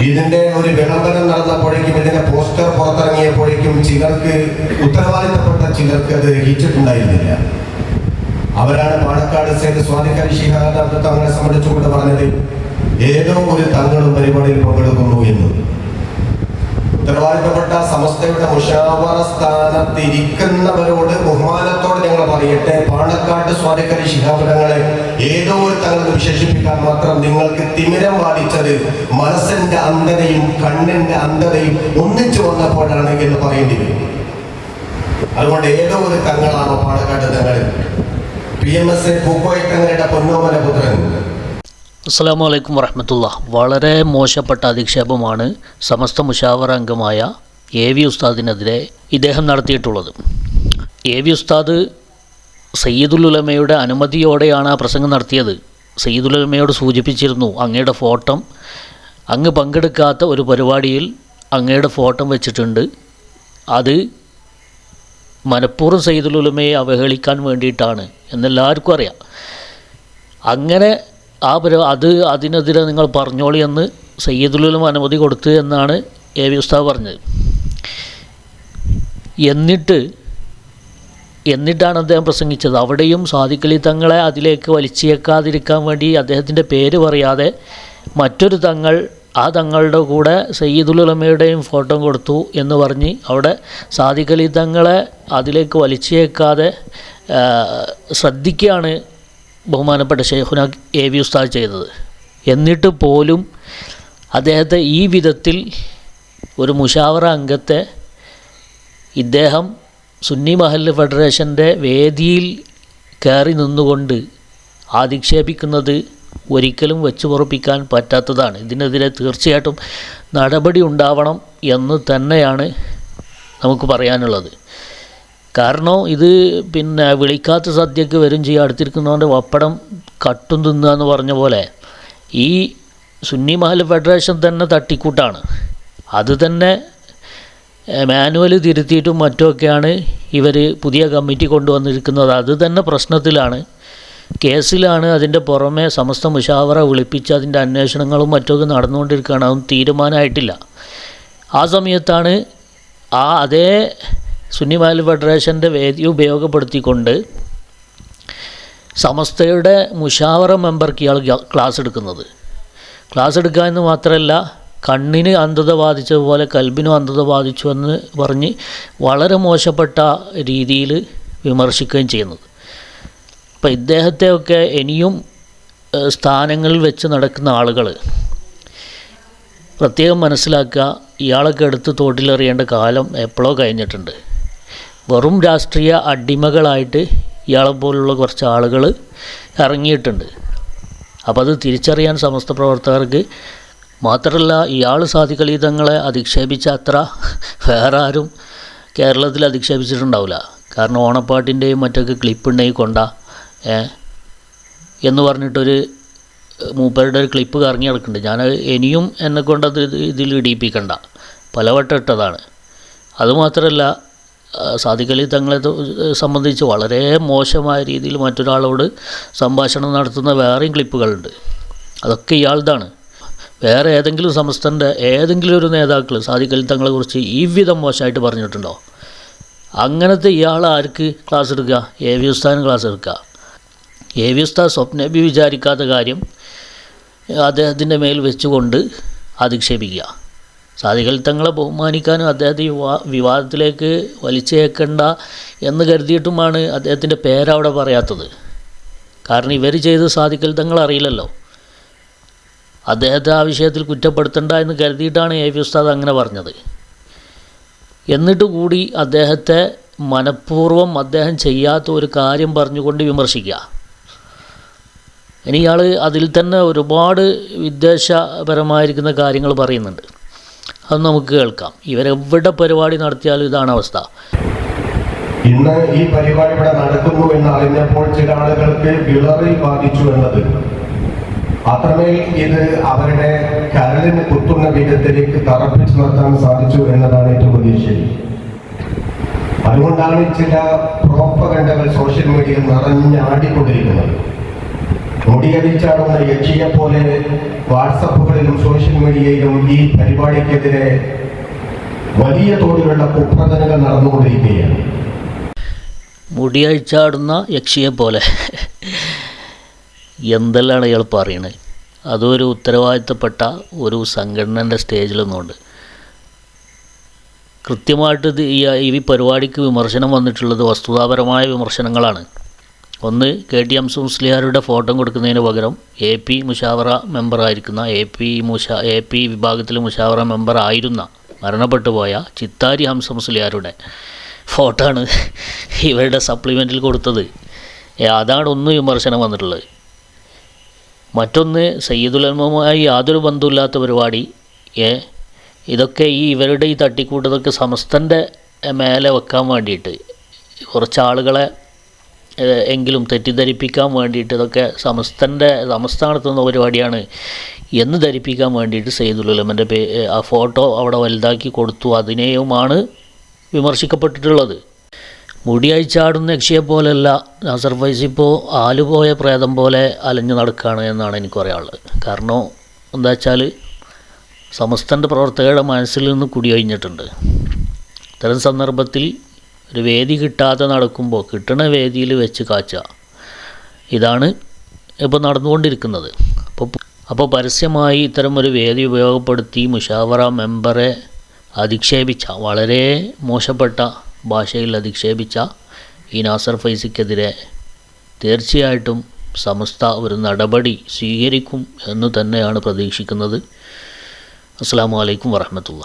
ഇതിന്റെ ഒരു വിളംബരം നടന്നപ്പോഴേക്കും ഇതിന്റെ പോസ്റ്റർ പുറത്തിറങ്ങിയപ്പോഴേക്കും ചിലർക്ക് ഉത്തരവാദിത്തപ്പെട്ട ചിലർക്ക് അത് ഗ്രഹിച്ചിട്ടുണ്ടായിരുന്നില്ല അവരാണ് പാണക്കാട് സേത് സ്വാതിക്കാരി ശിഹാദാബ്ദ തങ്ങളെ സംബന്ധിച്ചുകൊണ്ട് പറഞ്ഞത് ഏതോ ഒരു തങ്ങളും പരിപാടിയിൽ പങ്കെടുക്കുന്നു എന്ന്. ഉത്തരവാദിത്തപ്പെട്ട സമസ്തയുടെ മുഷാവറ സ്ഥാനത്തിരിക്കുന്നവരോട് ബഹുമാനത്തോടെ ഞങ്ങൾ പറയട്ടെ. പാണക്കാട്ട് സ്വാരക്കരി ശിഹാബുരങ്ങളെ ഏതോ ഒരു തങ്ങൾ വിശേഷിപ്പിക്കാൻ മാത്രം നിങ്ങൾക്ക് തിമിരം ബാധിച്ചത് മനസ്സിന്റെ അന്ധതയും കണ്ണിന്റെ അന്ധതയും ഒന്നിച്ചു വന്നപ്പോഴാണ് എന്ന് പറയേണ്ടി വരും. അതുകൊണ്ട് ഏതോ ഒരു തങ്ങളാണോ Panakkad Thangal P M S A Pookoya തങ്ങളുടെ പൊന്നോമന പുത്രൻ അസ്സാം അലൈക്കും വറഹമത്തുള്ള. വളരെ മോശപ്പെട്ട അധിക്ഷേപമാണ് സമസ്ത മുഷാവറ അംഗമായ എ വി ഉസ്താദിനെതിരെ ഇദ്ദേഹം നടത്തിയിട്ടുള്ളത്. എ വി ഉസ്താദ് സയ്യിദുൽ ഉലമയുടെ അനുമതിയോടെയാണ് ആ പ്രസംഗം നടത്തിയത്. സയ്യിദുൽ ഉലമയോട് സൂചിപ്പിച്ചിരുന്നു അങ്ങയുടെ ഫോട്ടം അങ്ങ് പങ്കെടുക്കാത്ത ഒരു പരിപാടിയിൽ അങ്ങയുടെ ഫോട്ടം വെച്ചിട്ടുണ്ട്. അത് മനഃപൂർവം സയ്യിദുൽ ഉലമയെ അവഹേളിക്കാൻ വേണ്ടിയിട്ടാണ്. എന്നെല്ലാവർക്കും അറിയാം. അങ്ങനെ ആ പരി അത് അതിനെതിരെ നിങ്ങൾ പറഞ്ഞോളി എന്ന് സയ്യിദുലും അനുമതി കൊടുത്തു എന്നാണ് എ വി ഉസ്താദ് പറഞ്ഞത്. എന്നിട്ട് എന്നിട്ടാണ് അദ്ദേഹം പ്രസംഗിച്ചത്. അവിടെയും സാദിഖലി തങ്ങളെ അതിലേക്ക് വലിച്ചേക്കാതിരിക്കാൻ വേണ്ടി അദ്ദേഹത്തിന്റെ പേര് പറയാതെ മറ്റൊരു തങ്ങൾ ആ തങ്ങളുടെ കൂടെ സയ്യിദുലമയുടെയും ഫോട്ടോ കൊടുത്തു എന്ന് പറഞ്ഞ് അവിടെ സാദിഖലി തങ്ങളെ അതിലേക്ക് വലിച്ചേക്കാതെ ശ്രദ്ധിക്കുകയാണ് ബഹുമാനപ്പെട്ട ഷെയ്ഖുന എ വി ഉസ്താദ് ചെയ്തത്. എന്നിട്ട് പോലും അദ്ദേഹത്തെ ഈ വിധത്തിൽ ഒരു മുഷാവറ അംഗത്തെ ഇദ്ദേഹം സുന്നി മഹൽ ഫെഡറേഷന്റെ വേദിയിൽ കയറി നിന്നുകൊണ്ട് ആധിക്ഷേപിക്കുന്നത് ഒരിക്കലും വെച്ചു പൊറപ്പിക്കാൻ പറ്റാത്തതാണ്. ഇതിനെതിരെ തീർച്ചയായിട്ടും നടപടി ഉണ്ടാവണം എന്ന് തന്നെയാണ് നമുക്ക് പറയാനുള്ളത്. കാരണം ഇത് പിന്നെ വിളിക്കാത്ത സദ്യക്ക് വരും ചെയ്യുക അടുത്തിരിക്കുന്നതുകൊണ്ട് വപ്പടം കട്ടും തിന്നുക എന്ന് പറഞ്ഞ പോലെ ഈ സുന്നി മഹൽ ഫെഡറേഷൻ തന്നെ തട്ടിക്കൂട്ടാണ്. അത് തന്നെ മാനുവൽ തിരുത്തിയിട്ടും മറ്റുമൊക്കെയാണ് ഇവർ പുതിയ കമ്മിറ്റി കൊണ്ടുവന്നിരിക്കുന്നത്. അത് തന്നെ പ്രശ്നത്തിലാണ്. കേസിലാണ് അതിന്റെ പുറമെ സമസ്ത മുഷാവറ വിളിപ്പിച്ച് അതിന്റെ അന്വേഷണങ്ങളും മറ്റുമൊക്കെ നടന്നുകൊണ്ടിരിക്കുകയാണ്. അതും തീരുമാനമായിട്ടില്ല. ആ സമയത്താണ് ആ അതേ സുന്നി മഹൽ ഫെഡറേഷന്റെ വേദി ഉപയോഗപ്പെടുത്തിക്കൊണ്ട് സമസ്തയുടെ മുഷാവറ മെമ്പർക്ക് ഇയാൾ ക്ലാസ് എടുക്കുന്നത്. ക്ലാസ് എടുക്കുക എന്ന് മാത്രമല്ല കണ്ണിന് അന്ധത ബാധിച്ചതുപോലെ കൽബിനും അന്ധത ബാധിച്ചു എന്ന് പറഞ്ഞ് വളരെ മോശപ്പെട്ട രീതിയിൽ വിമർശിക്കുകയും ചെയ്യുന്നത്. അപ്പോൾ ഇദ്ദേഹത്തെയൊക്കെ ഇനിയും സ്ഥാനങ്ങളിൽ വെച്ച് നടക്കുന്ന ആളുകൾ പ്രത്യേകം മനസ്സിലാക്കുക ഇയാളൊക്കെ എടുത്ത് തോട്ടിലെറിയേണ്ട കാലം എപ്പോഴോ കഴിഞ്ഞിട്ടുണ്ട്. വെറും രാഷ്ട്രീയ അടിമകളായിട്ട് ഇയാളെ പോലുള്ള കുറച്ച് ആളുകൾ ഇറങ്ങിയിട്ടുണ്ട്. അപ്പോൾ അത് തിരിച്ചറിയാൻ സമസ്ത പ്രവർത്തകർക്ക് മാത്രമല്ല ഇയാൾ സാധികളീതങ്ങളെ അധിക്ഷേപിച്ച അത്ര വേറെ ആരും കേരളത്തിൽ അധിക്ഷേപിച്ചിട്ടുണ്ടാവില്ല. കാരണം ഓണപ്പാട്ടിന്റെയും മറ്റൊക്കെ ക്ലിപ്പുണ്ടെങ്കിൽ കൊണ്ട എന്ന് പറഞ്ഞിട്ടൊരു മൂപ്പരുടെ ഒരു ക്ലിപ്പ് കറങ്ങി കിടക്കുന്നുണ്ട് ഞാൻ ഇനിയും എന്നെ കൊണ്ടത് ഇത് ഇതിൽ ഇടിയിപ്പിക്കണ്ട. പലവട്ടം ഇട്ടതാണ്. അതുമാത്രമല്ല സാദിഖലി തങ്ങളെ സംബന്ധിച്ച് വളരെ മോശമായ രീതിയിൽ മറ്റൊരാളോട് സംഭാഷണം നടത്തുന്ന വേറെയും ക്ലിപ്പുകളുണ്ട്. അതൊക്കെ ഇയാളുതാണ് വേറെ ഏതെങ്കിലും സംസ്ഥാനത്തെ ഏതെങ്കിലും ഒരു നേതാക്കൾ സാദിഖലി തങ്ങളെക്കുറിച്ച് ഈ വിധം മോശമായിട്ട് പറഞ്ഞിട്ടുണ്ടോ? അങ്ങനത്തെ ഇയാൾ ആർക്ക് ക്ലാസ് എടുക്കുക? എ വി ഉസ്താദിന് ക്ലാസ് എടുക്കുക? എ വി ഉസ്താദ് സ്വപ്നബി വിചാരിക്കാത്ത കാര്യം അദ്ദേഹത്തിന്റെ മേൽ വെച്ചുകൊണ്ട് അധിക്ഷേപിക്കുക. സാധികൾ തങ്ങളെ ബഹുമാനിക്കാനും അദ്ദേഹത്തെ വിവാ വിവാദത്തിലേക്ക് വലിച്ചേക്കണ്ട എന്ന് കരുതിയിട്ടുമാണ് അദ്ദേഹത്തിന്റെ പേരവിടെ പറയാത്തത്. കാരണം ഇവർ ചെയ്ത് സാധിക്കൽ തങ്ങൾ അറിയില്ലല്ലോ. അദ്ദേഹത്തെ ആ വിഷയത്തിൽ കുറ്റപ്പെടുത്തണ്ട എന്ന് കരുതിയിട്ടാണ് എ പി ഉസ്താദ് അങ്ങനെ പറഞ്ഞത്. എന്നിട്ട് കൂടി അദ്ദേഹത്തെ മനഃപൂർവം അദ്ദേഹം ചെയ്യാത്ത ഒരു കാര്യം പറഞ്ഞുകൊണ്ട് വിമർശിക്കുക. ഇനി ഇയാൾ അതിൽ തന്നെ ഒരുപാട് വിദ്വേഷപരമായിരിക്കുന്ന കാര്യങ്ങൾ പറയുന്നുണ്ട്. അത് നമുക്ക് കേൾക്കാം. ഇവരെവിടെ പരിപാടി നടത്തിയാലും ഇതാണ് അവസ്ഥ. ഇന്ന് ഈ പരിപാടി ഇവിടെ നടക്കുന്നു എന്ന് അറിഞ്ഞപ്പോൾ ചില ആളുകൾക്ക് വിളറി ബാധിച്ചു എന്നത്. അത്രമേൽ ഇത് അവരുടെ കരളിന് കുത്തുന്ന വിധത്തിലേക്ക് തറപ്പിച്ചു നിർത്താൻ സാധിച്ചു എന്നതാണ് ഏറ്റവും വലിയ ശരി. അതുകൊണ്ടാണ് ചില പ്രോപ്പകണ്ടകൾ സോഷ്യൽ മീഡിയയിൽ നിറഞ്ഞാടിക്കൊണ്ടിരിക്കുന്നത്. മുടിയടിച്ചാടുന്ന യക്ഷിയെ പോലെ വാട്സപ്പുകളിലും സോഷ്യൽ മീഡിയയിലും ഈ പരിപാടിക്കെതിരെ വലിയ തോതിലുള്ള കുപ്രചനകൾ നടന്നുകൊണ്ടിരിക്കുകയാണ്. മുടിയഴിച്ചാടുന്ന യക്ഷിയെ പോലെ എന്തെല്ലാണ് ഇയാൾ പറയുന്നത് അതൊരു ഉത്തരവാദിത്തപ്പെട്ട ഒരു സംഘടനന്റെ സ്റ്റേജിൽ നിന്നുകൊണ്ട് കൃത്യമായിട്ട് ഈ പരിപാടിക്ക് വിമർശനം വന്നിട്ടുള്ളത് വസ്തുതാപരമായ വിമർശനങ്ങളാണ്. ഒന്ന് കെ ടി എം മുസ്ലിയാരുടെ ഫോട്ടോ കൊടുക്കുന്നതിന് പകരം എ പി മുഷാവറ മെമ്പറായിരിക്കുന്ന എ പി മുഷ എ പി വിഭാഗത്തിലെ മുഷാവറ മെമ്പർ ആയിരുന്ന മരണപ്പെട്ടു പോയ ചിത്താരി ഹംസ മുസ്ലിയാരുടെ ഫോട്ടോ ആണ് ഇവരുടെ സപ്ലിമെന്റിൽ കൊടുത്തത്. അതാണ് ഒന്ന് വിമർശനം വന്നിട്ടുള്ളത്. മറ്റൊന്ന് സയ്യിദുലമുമായി യാതൊരു ബന്ധമില്ലാത്ത പരിപാടി. ഏ ഇതൊക്കെ ഈ ഇവരുടെ ഈ തട്ടിക്കൂട്ടതൊക്കെ സമസ്തന്റെ മേലെ വെക്കാൻ വേണ്ടിയിട്ട് കുറച്ച് ആളുകളെ എങ്കിലും തെറ്റിദ്ധരിപ്പിക്കാൻ വേണ്ടിയിട്ട് ഇതൊക്കെ സമസ്തന്റെ സമസ്ത നടത്തുന്ന പരിപാടിയാണ് എന്ന് ധരിപ്പിക്കാൻ വേണ്ടിയിട്ട് സെയ്തുള്ളമന്റെ പേ ആ ഫോട്ടോ അവിടെ വലുതാക്കി കൊടുത്തു. അതിനെയുമാണ് വിമർശിക്കപ്പെട്ടിട്ടുള്ളത്. മുടിയഴിച്ചാടുന്ന യക്ഷിയെ പോലെയല്ല നാസർ ഫൈസ് ഇപ്പോൾ ആലുപോയ പ്രേതം പോലെ അലഞ്ഞു നടക്കുകയാണ് എന്നാണ് എനിക്ക് പറയാനുള്ളത്. കാരണം എന്താ വെച്ചാൽ സമസ്തന്റെ പ്രവർത്തകരുടെ മനസ്സിൽ നിന്ന് കുടിയൊഴിഞ്ഞിട്ടുണ്ട്. ഇത്തരം സന്ദർഭത്തിൽ ഒരു വേദി കിട്ടാതെ നടക്കുമ്പോൾ കിട്ടണ വേദിയിൽ വെച്ച് കാച്ച. ഇതാണ് ഇപ്പോൾ നടന്നുകൊണ്ടിരിക്കുന്നത്. അപ്പോൾ അപ്പോൾ പരസ്യമായി ഇത്തരം ഒരു വേദി ഉപയോഗപ്പെടുത്തി മുഷാവറ മെമ്പറെ അധിക്ഷേപിച്ച വളരെ മോശപ്പെട്ട ഭാഷയിൽ അധിക്ഷേപിച്ച ഈ നാസർ ഫൈസിക്കെതിരെ തീർച്ചയായിട്ടും സമസ്ത ഒരു നടപടി സ്വീകരിക്കും എന്ന് തന്നെയാണ് പ്രതീക്ഷിക്കുന്നത്. അസ്സാം വലൈക്കും വറഹമത്തുള്ള